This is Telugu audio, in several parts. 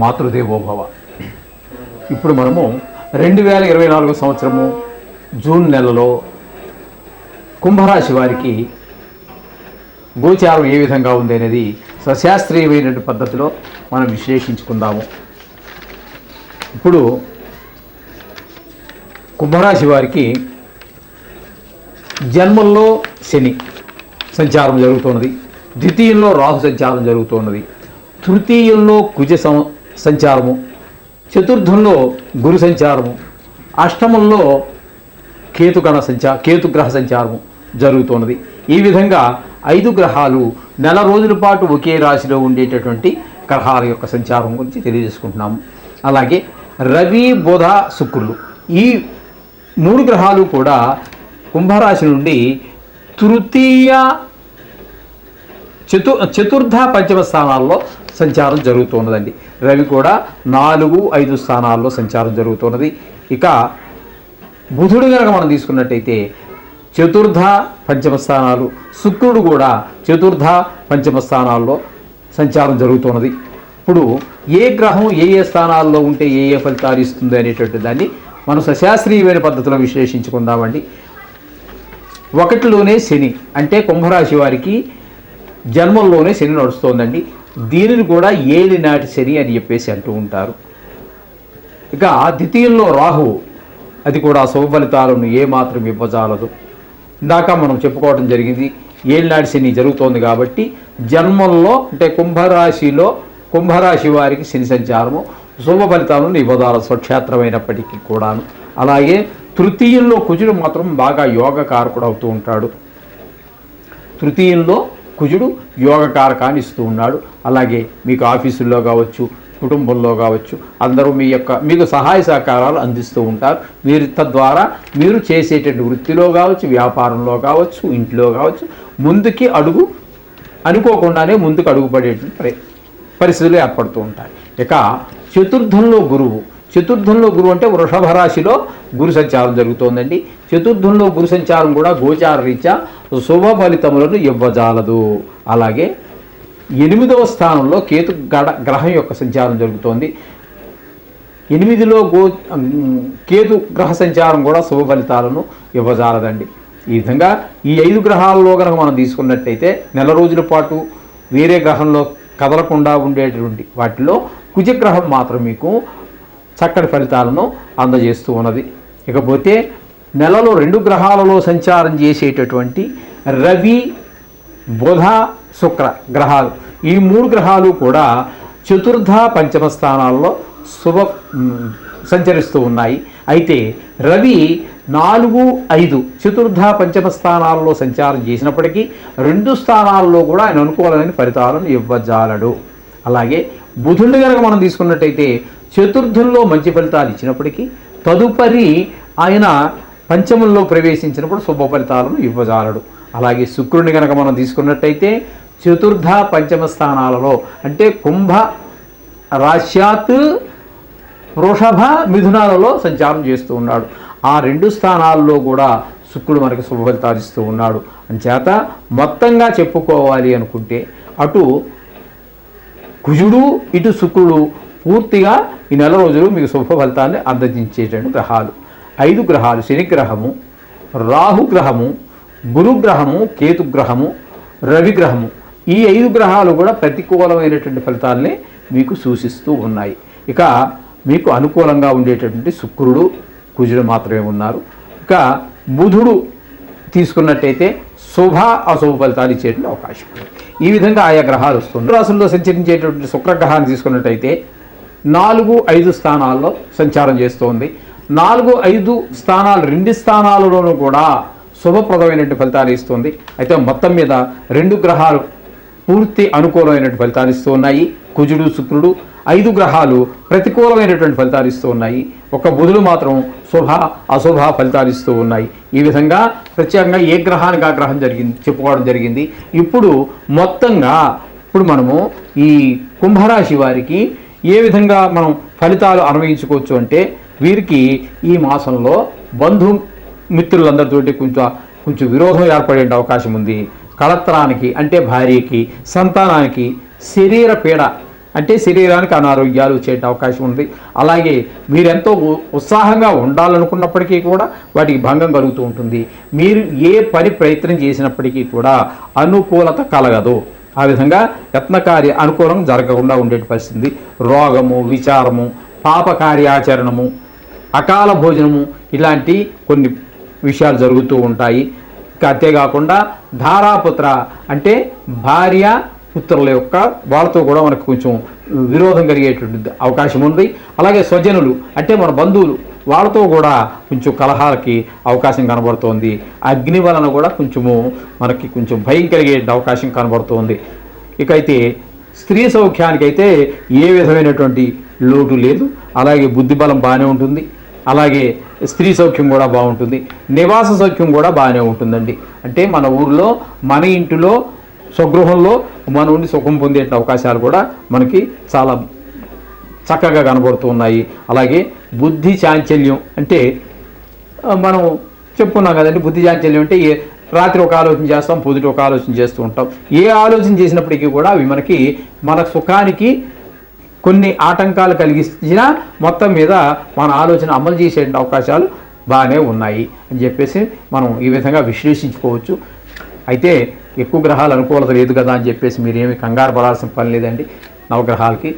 మాతృదేవోభవ. ఇప్పుడు మనము రెండు వేల ఇరవై నాలుగు సంవత్సరము జూన్ నెలలో కుంభరాశి వారికి గోచారం ఏ విధంగా ఉంది అనేది సశాస్త్రీయమైనటువంటి పద్ధతిలో మనం విశ్లేషించుకుందాము. ఇప్పుడు కుంభరాశి వారికి జన్మల్లో శని సంచారం జరుగుతున్నది ద్వితీయంలో రాహు సంచారం జరుగుతున్నది తృతీయంలో కుజ సం సంచారము. చతుర్థంలో గురు సంచారము. అష్టమంలో కేతుగణ సంచార కేతుగ్రహ సంచారము జరుగుతున్నది ఈ విధంగా ఐదు గ్రహాలు నెల రోజుల పాటు ఒకే రాశిలో ఉండేటటువంటి గ్రహాల యొక్క సంచారం గురించి తెలియజేసుకుంటున్నాము. అలాగే రవి బుధ శుక్రులు ఈ మూడు గ్రహాలు కూడా కుంభరాశి నుండి తృతీయ చతు చతుర్థ పంచమ స్థానాల్లో సంచారం జరుగుతున్నదండి. రవి కూడా నాలుగు ఐదు స్థానాల్లో సంచారం జరుగుతున్నది. ఇక బుధుడు కనుక మనం తీసుకున్నట్టయితే చతుర్థ పంచమ స్థానాలు శుక్రుడు కూడా చతుర్థ పంచమ స్థానాల్లో సంచారం జరుగుతున్నది. ఇప్పుడు ఏ గ్రహం ఏ ఏ స్థానాల్లో ఉంటే ఏ ఏ ఫలితాలు ఇస్తుంది అనేటువంటి దాన్ని మనం సశాస్త్రీయమైన పద్ధతిలో విశ్లేషించుకుందామండి. ఒకటిలోనే శని అంటే కుంభరాశి వారికి జన్మంలోనే శని నడుస్తోందండి. దీనిని కూడా ఏలి నాటి శని అని చెప్పేసి అంటూ ఉంటారు. ఇక ద్వితీయంలో రాహు అది కూడా శుభ ఫలితాలను ఏమాత్రం ఇవ్వజాలదు. ఇందాక మనం చెప్పుకోవడం జరిగింది ఏలినాటి శని జరుగుతోంది కాబట్టి జన్మంలో అంటే కుంభరాశిలో కుంభరాశి వారికి శని సంచారము శుభ ఫలితాలను ఇవ్వదాల స్వక్షేత్రమైనప్పటికీ కూడాను. అలాగే తృతీయంలో కుజుడు మాత్రం బాగా యోగకారకుడు అవుతూ ఉంటాడు. తృతీయంలో కుజుడు యోగకారకాన్ని ఇస్తూ ఉన్నాడు. అలాగే మీకు ఆఫీసుల్లో కావచ్చు కుటుంబంలో కావచ్చు అందరూ మీ యొక్క మీకు సహాయ సహకారాలు అందిస్తూ ఉంటారు. మీరు తద్వారా మీరు చేసేటువంటి వృత్తిలో కావచ్చు వ్యాపారంలో కావచ్చు ఇంట్లో కావచ్చు ముందుకి అడుగు అనుకోకుండానే ముందుకు అడుగుపడేటువంటి పరి పరిస్థితులు ఏర్పడుతూ ఉంటాయి. ఇక చతుర్థంలో గురువు. చతుర్థంలో గురువు అంటే వృషభ రాశిలో గురు సంచారం జరుగుతోందండి. చతుర్థంలో గురు సంచారం కూడా గోచార రీత్యా శుభ ఫలితములను ఇవ్వజాలదు. అలాగే ఎనిమిదవ స్థానంలో కేతు గడ గ్రహం యొక్క సంచారం జరుగుతోంది. ఎనిమిదిలో గో కేతు గ్రహ సంచారం కూడా శుభ ఫలితాలను ఇవ్వజాలదండి. ఈ విధంగా ఈ ఐదు గ్రహాలలో కనుక మనం తీసుకున్నట్టయితే నెల రోజుల పాటు వేరే గ్రహంలో కదలకుండా ఉండేటువంటి వాటిలో కుజగ్రహం మాత్రం మీకు చక్కటి ఫలితాలను అందజేస్తూ ఉన్నది. ఇకపోతే నెలలో రెండు గ్రహాలలో సంచారం చేసేటటువంటి రవి బుధ శుక్ర గ్రహాలు. ఈ మూడు గ్రహాలు కూడా చతుర్థ పంచమ స్థానాల్లో శుభ సంచరిస్తూ ఉన్నాయి. అయితే రవి నాలుగు ఐదు చతుర్థ పంచమ స్థానాల్లో సంచారం చేసినప్పటికీ రెండు స్థానాల్లో కూడా ఆయన అనుకూలమైన ఫలితాలను ఇవ్వజాలడు. అలాగే బుధుడిని కనుక మనం తీసుకున్నట్టయితే చతుర్థంలో మంచి ఫలితాలు ఇచ్చినప్పటికీ తదుపరి ఆయన పంచమంలో ప్రవేశించినప్పుడు శుభ ఫలితాలను ఇవ్వజాలడు. అలాగే శుక్రుని కనుక మనం తీసుకున్నట్టయితే చతుర్థ పంచమ స్థానాలలో అంటే కుంభ రాశ్యాత్ వృషభ మిథునాలలో సంచారం చేస్తూ ఉన్నాడు. ఆ రెండు స్థానాల్లో కూడా శుక్రుడు మనకి శుభ ఫలితాలు ఇస్తూ ఉన్నాడు. అంచేత మొత్తంగా చెప్పుకోవాలి అనుకుంటే అటు కుజుడు ఇటు శుక్రుడు పూర్తిగా ఈ నెల రోజులు మీకు శుభ ఫలితాన్ని అందజించేటువంటి గ్రహాలు. ఐదు గ్రహాలు శనిగ్రహము గ్రహము గ్రహము గురుగ్రహము కేతుగ్రహము రవిగ్రహము ఈ ఐదు గ్రహాలు కూడా ప్రతికూలమైనటువంటి ఫలితాలని మీకు సూచిస్తూ ఉన్నాయి. ఇక మీకు అనుకూలంగా ఉండేటటువంటి శుక్రుడు కుజుడు మాత్రమే ఉన్నారు. ఇక బుధుడు తీసుకున్నట్టయితే శుభ అశుభ ఫలితాలు ఇచ్చేటువంటి అవకాశం ఉంది. ఈ విధంగా ఆయా గ్రహాలు వస్తుంది సంచరించేటటువంటి సంచరించేటువంటి శుక్రగ్రహాన్ని తీసుకున్నట్టయితే నాలుగు ఐదు స్థానాల్లో సంచారం చేస్తోంది. నాలుగు ఐదు స్థానాలు రెండు స్థానాలలోనూ కూడా శుభప్రదమైనటువంటి ఫలితాలు ఇస్తుంది. అయితే మొత్తం మీద రెండు గ్రహాలు పూర్తి అనుకూలమైనటువంటి ఫలితాలు ఇస్తూ ఉన్నాయి కుజుడు శుక్రుడు ఐదు గ్రహాలు ప్రతికూలమైనటువంటి ఫలితాలు ఇస్తూ ఉన్నాయి ఒక బుధుడు మాత్రం శుభ అశుభ ఫలితాలు ఇస్తూ ఉన్నాయి. ఈ విధంగా ప్రత్యేకంగా ఏ గ్రహానికి ఆ గ్రహం జరిగింది చెప్పుకోవడం జరిగింది. ఇప్పుడు మొత్తంగా ఇప్పుడు మనము ఈ కుంభరాశి వారికి ఏ విధంగా మనం ఫలితాలు అన్వయించుకోవచ్చు అంటే వీరికి ఈ మాసంలో బంధు మిత్రులందరితోటి కొంచెం కొంచెం విరోధం ఏర్పడే అవకాశం ఉంది. కళత్రానికి అంటే భార్యకి సంతానానికి శరీర పీడ అంటే శరీరానికి అనారోగ్యాలు వచ్చే అవకాశం ఉంది. అలాగే మీరెంతో ఉ- ఉత్సాహంగా ఉండాలనుకున్నప్పటికీ కూడా వాటికి భంగం కలుగుతూ ఉంటుంది. మీరు ఏ పని ప్రయత్నం చేసినప్పటికీ కూడా అనుకూలత కలగదు. ఆ విధంగా యత్నకార్య అనుకూలం జరగకుండా ఉండే పరిస్థితి. రోగము విచారము పాప కార్యాచరణము అకాల భోజనము ఇలాంటి కొన్ని విషయాలు జరుగుతూ ఉంటాయి. ఇంకా అంతేకాకుండా ధారాపుత్ర అంటే భార్య పుత్రుల యొక్క వాళ్ళతో కూడా మనకు కొంచెం విరోధం కలిగేటువంటి అవకాశం ఉంది. అలాగే స్వజనులు అంటే మన బంధువులు వాళ్ళతో కూడా కొంచెం కలహాలకి అవకాశం కనబడుతోంది. అగ్ని వలన కూడా కొంచెము మనకి కొంచెం భయం కలిగే అవకాశం కనబడుతోంది. ఇకైతే స్త్రీ సౌఖ్యానికైతే ఏ విధమైనటువంటి లోటు లేదు. అలాగే బుద్ధి బలం బాగానే ఉంటుంది. అలాగే స్త్రీ సౌఖ్యం కూడా బాగుంటుంది. నివాస సౌఖ్యం కూడా బాగానే ఉంటుందండి. అంటే మన ఊరిలో మన ఇంటిలో స్వగృహంలో మన ఉండి సుఖం పొందే అవకాశాలు కూడా మనకి చాలా చక్కగా కనబడుతూ ఉన్నాయి. అలాగే బుద్ధి చాంచల్యం అంటే మనం చెప్పుకున్నాం కదండి బుద్ధి చాంచల్యం అంటే రాత్రి ఒక ఆలోచన చేస్తాం పొద్దుట ఒక ఆలోచన చేస్తూ ఉంటాం. ఏ ఆలోచన చేసినప్పటికీ కూడా అవి మనకి మన సుఖానికి కొన్ని ఆటంకాలు కలిగించినా మొత్తం మీద మన ఆలోచన అమలు చేసే అవకాశాలు బాగానే ఉన్నాయి అని చెప్పేసి మనం ఈ విధంగా విశ్లేషించుకోవచ్చు. అయితే ఎక్కువ గ్రహాలు అనుకూలత లేదు కదా అని చెప్పేసి మీరేమి కంగారు పడాల్సిన పని లేదండి. నవగ్రహాలకి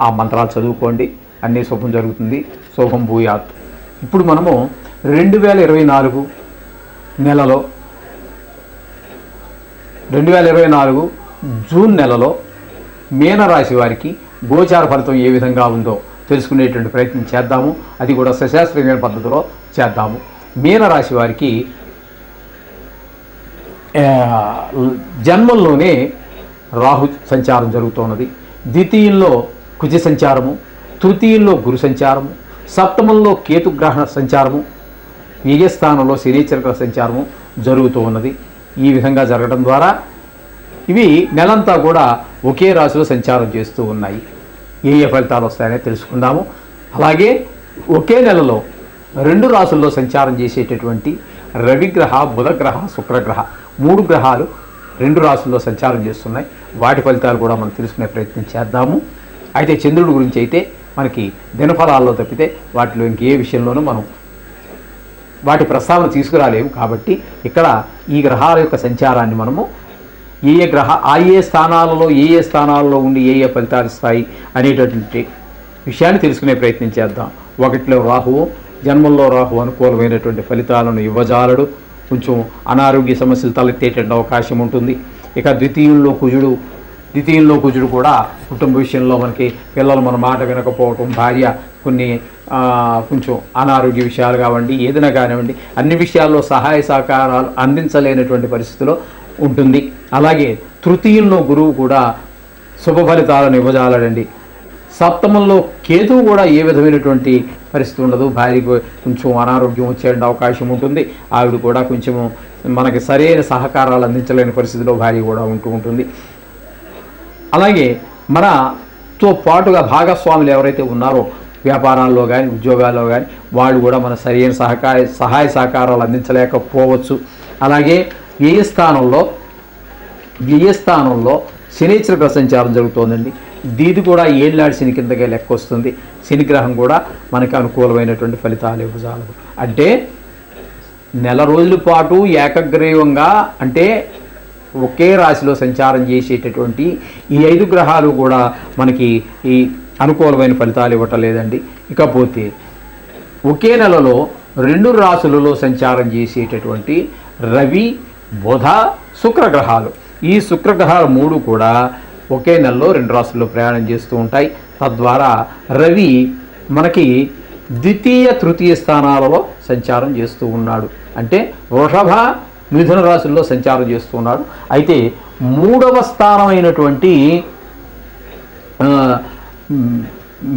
ఆ మంత్రాలు చదువుకోండి. అన్నీ శుభం జరుగుతుంది. శుభం భూయాత్. ఇప్పుడు మనము రెండు వేల ఇరవై నాలుగు నెలలో రెండు వేల ఇరవై నాలుగు జూన్ నెలలో మీనరాశి వారికి గోచార ఫలితం ఏ విధంగా ఉందో తెలుసుకునేటువంటి ప్రయత్నం చేద్దాము. అది కూడా సశాస్త్రీయమైన పద్ధతిలో చేద్దాము. మీనరాశి వారికి జన్మంలోనే రాహు సంచారం జరుగుతున్నది ద్వితీయంలో కుజ సంచారము తృతీయంలో గురు సంచారము సప్తమంలో కేతుగ్రహణ సంచారము వ్యయస్థానంలో శనీచరగ్రహ సంచారము జరుగుతూ ఉన్నది. ఈ విధంగా జరగడం ద్వారా ఇవి నెలంతా కూడా ఒకే రాశిలో సంచారం చేస్తూ ఉన్నాయి. ఏ ఏ ఫలితాలు వస్తాయనే తెలుసుకుందాము. అలాగే ఒకే నెలలో రెండు రాసుల్లో సంచారం చేసేటటువంటి రవిగ్రహ బుధగ్రహ శుక్రగ్రహ మూడు గ్రహాలు రెండు రాసుల్లో సంచారం చేస్తున్నాయి. వాటి ఫలితాలు కూడా మనం తెలుసుకునే ప్రయత్నం చేద్దాము. అయితే చంద్రుడి గురించి అయితే మనకి దినఫలాల్లో తప్పితే వాటిలో ఇంకే విషయంలోనూ మనం వాటి ప్రస్తావన తీసుకురాలేము కాబట్టి ఇక్కడ ఈ గ్రహాల యొక్క సంచారాన్ని మనము ఏ ఏ గ్రహ ఆ ఏ స్థానాలలో ఏ ఏ స్థానాలలో ఉండి ఏ ఏ ఫలితాలు ఇస్తాయి అనేటటువంటి విషయాన్ని తెలుసుకునే ప్రయత్నం చేద్దాం. ఒకటిలో రాహువు జన్మంలో రాహు అనుకూలమైనటువంటి ఫలితాలను ఇవ్వజాలడు. కొంచెం అనారోగ్య సమస్యలు తలెత్తేటువంటి అవకాశం ఉంటుంది. ఇక ద్వితీయుల్లో కుజుడు ద్వితీయంలో కుజుడు కూడా కుటుంబ విషయంలో మనకి పిల్లలు మన మాట వినకపోవటం భార్య కొన్ని కొంచెం అనారోగ్య విషయాలు కావండి ఏదైనా కానివ్వండి అన్ని విషయాల్లో సహాయ సహకారాలు అందించలేనటువంటి పరిస్థితిలో ఉంటుంది. అలాగే తృతీయంలో గురువు కూడా శుభ ఫలితాలను ఇవ్వజాలడండి. సప్తమంలో కేతువు కూడా ఏ విధమైనటువంటి పరిస్థితి ఉండదు. భార్యకు కొంచెం అనారోగ్యం వచ్చే అవకాశం ఉంటుంది. ఆవిడ కూడా కొంచెము మనకి సరైన సహకారాలు అందించలేని పరిస్థితిలో భార్య కూడా ఉంటూ ఉంటుంది. అలాగే మనతో పాటుగా భాగస్వాములు ఎవరైతే ఉన్నారో వ్యాపారాల్లో కానీ ఉద్యోగాల్లో కానీ వాళ్ళు కూడా మన సరైన సహకార సహాయ సహకారాలు అందించలేకపోవచ్చు. అలాగే వ్యయ స్థానంలో వ్యయ స్థానంలో శనిచర ప్రసంచారం జరుగుతోందండి దీది కూడా ఏళ్ళాడి శని కిందకే లెక్క వస్తుంది శనిగ్రహం కూడా మనకి అనుకూలమైనటువంటి ఫలితాలు ఇవ్వజాలదు అంటే నెల రోజుల పాటు ఏకగ్రీవంగా అంటే ఒకే రాశిలో సంచారం చేసేటటువంటి ఈ ఐదు గ్రహాలు కూడా మనకి ఈ అనుకూలమైన ఫలితాలు ఇవ్వటం లేదండి ఇకపోతే ఒకే నెలలో రెండు రాశులలో సంచారం చేసేటటువంటి రవి బుధ శుక్ర గ్రహాలు ఈ శుక్ర గ్రహాలు మూడు కూడా ఒకే నెలలో రెండు రాశుల్లో ప్రయాణం చేస్తూ ఉంటాయి. తద్వారా రవి మనకి ద్వితీయ తృతీయ స్థానాలలో సంచారం చేస్తూ ఉన్నాడు. అంటే వృషభ మిథున రాశుల్లో సంచారం చేస్తున్నాడు. అయితే మూడవ స్థానమైనటువంటి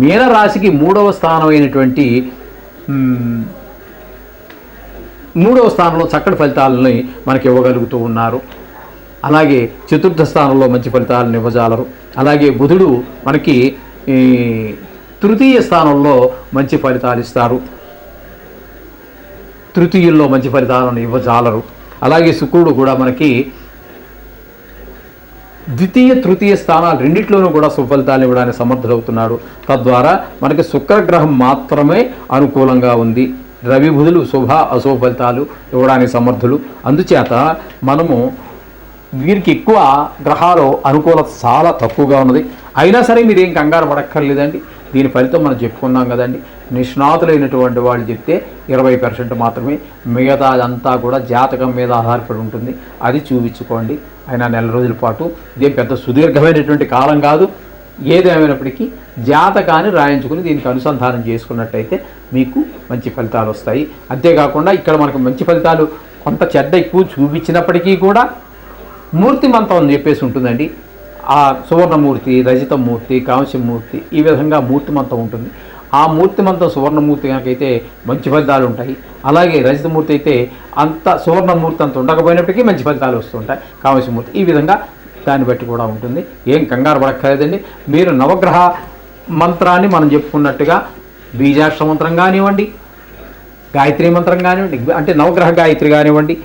మీనరాశికి మూడవ స్థానమైనటువంటి మూడవ స్థానంలో చక్కటి ఫలితాలని మనకి ఇవ్వగలుగుతూ ఉన్నారు. అలాగే చతుర్థ స్థానంలో మంచి ఫలితాలను ఇవ్వజాలరు. అలాగే బుధుడు మనకి ఈ, తృతీయ స్థానంలో మంచి ఫలితాలు ఇస్తారు. తృతీయుల్లో మంచి ఫలితాలను ఇవ్వజాలరు. అలాగే శుక్రుడు కూడా మనకి ద్వితీయ తృతీయ స్థానాలు రెండిట్లోనూ కూడా సుఫలితాలు ఇవ్వడానికి సమర్థులవుతున్నాడు. తద్వారా మనకి శుక్రగ్రహం మాత్రమే అనుకూలంగా ఉంది. రవి బుధులు శుభ అశుభ ఫలితాలు ఇవ్వడానికి సమర్థులు. అందుచేత మనము వీరికి ఎక్కువ గ్రహాలు అనుకూలత చాలా తక్కువగా ఉన్నది. అయినా సరే మీరు ఏం కంగారు పడక్కర్లేదండి. దీని ఫలితం మనం చెప్పుకున్నాం కదండి. నిష్ణాతులైనటువంటి వాళ్ళు చెప్తే ఇరవై పర్సెంట్ మాత్రమే. మిగతా అదంతా కూడా జాతకం మీద ఆధారపడి ఉంటుంది. అది చూపించుకోండి. అయినా నెల రోజుల పాటు ఇదేం పెద్ద సుదీర్ఘమైనటువంటి కాలం కాదు. ఏదేమైనప్పటికీ జాతకాన్ని రాయించుకుని దీనికి అనుసంధానం చేసుకున్నట్టయితే మీకు మంచి ఫలితాలు వస్తాయి. అంతేకాకుండా ఇక్కడ మనకు మంచి ఫలితాలు కొంత చెడ్డ ఎక్కువ చూపించినప్పటికీ కూడా మూర్తిమంతం అని చెప్పేసి ఉంటుందండి. ఆ సువర్ణమూర్తి రజితమూర్తి కాంస్యమూర్తి ఈ విధంగా మూర్తిమంతం ఉంటుంది. ఆ మూర్తిమంతం సువర్ణమూర్తి కనుకైతే మంచి ఫలితాలు ఉంటాయి. అలాగే రజితమూర్తి అయితే అంత సువర్ణమూర్తి అంత ఉండకపోయినప్పటికీ మంచి ఫలితాలు వస్తుంటాయి కాంస్యమూర్తి ఈ విధంగా దాన్ని బట్టి కూడా ఉంటుంది. ఏం కంగారు పడక్కర్లేదండి. మీరు నవగ్రహ మంత్రాన్ని మనం చెప్పుకున్నట్టుగా బీజాక్ష మంత్రం కానివ్వండి గాయత్రి మంత్రం కానివ్వండి అంటే నవగ్రహ గాయత్రి కానివ్వండి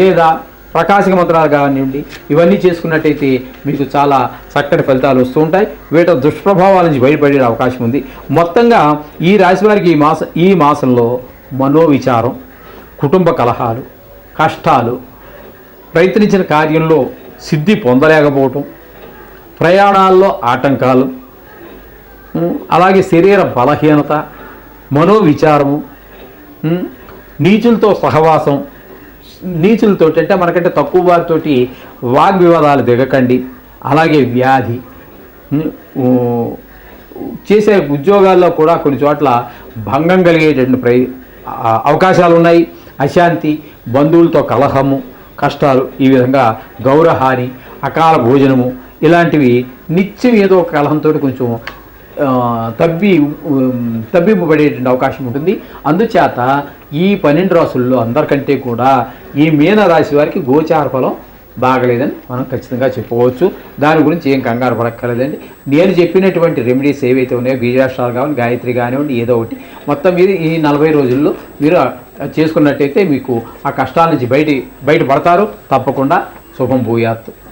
లేదా ప్రకాశక మంత్రాలు కానివ్వండి ఇవన్నీ చేసుకున్నట్టయితే మీకు చాలా చక్కటి ఫలితాలు వస్తూ ఉంటాయి. వీట దుష్ప్రభావాల నుంచి బయటపడే అవకాశం ఉంది. మొత్తంగా ఈ రాశి వారికి ఈ మాసం ఈ మాసంలో మనోవిచారం కుటుంబ కలహాలు కష్టాలు ప్రయత్నించిన కార్యంలో సిద్ధి పొందలేకపోవటం ప్రయాణాల్లో ఆటంకాలు అలాగే శరీర బలహీనత మనోవిచారము నీచులతో సహవాసం నీచులతో అంటే మనకంటే తక్కువ వారితోటి వాగ్వివాదాలు దిగకండి. అలాగే వ్యాధి. చేసే ఉద్యోగాల్లో కూడా కొన్ని చోట్ల భంగం కలిగేటువంటి ప్రై అవకాశాలు ఉన్నాయి అశాంతి బంధువులతో కలహము కష్టాలు ఈ విధంగా గౌరహాని అకాల భోజనము ఇలాంటివి నిత్యం ఏదో ఒక కలహంతో కొంచెం తబ్బి ఉమ్, తబ్బింపబడేటువంటి అవకాశం ఉంటుంది. అందుచేత ఈ పన్నెండు రాసుల్లో అందరికంటే కూడా ఈ మీన రాశి వారికి గోచార ఫలం బాగలేదని మనం ఖచ్చితంగా చెప్పుకోవచ్చు. దాని గురించి ఏం కంగారు పడక్కర్లేదండి. నేను చెప్పినటువంటి రెమెడీస్ ఏవైతే ఉన్నాయో బీజాక్షరాలు కావాలి గాయత్రి కానివ్వండి ఏదో ఒకటి. మొత్తం మీరు ఈ నలభై రోజుల్లో మీరు చేసుకున్నట్టయితే మీకు ఆ కష్టాల నుంచి బయట బయటపడతారు. తప్పకుండా శుభం భూయాత్.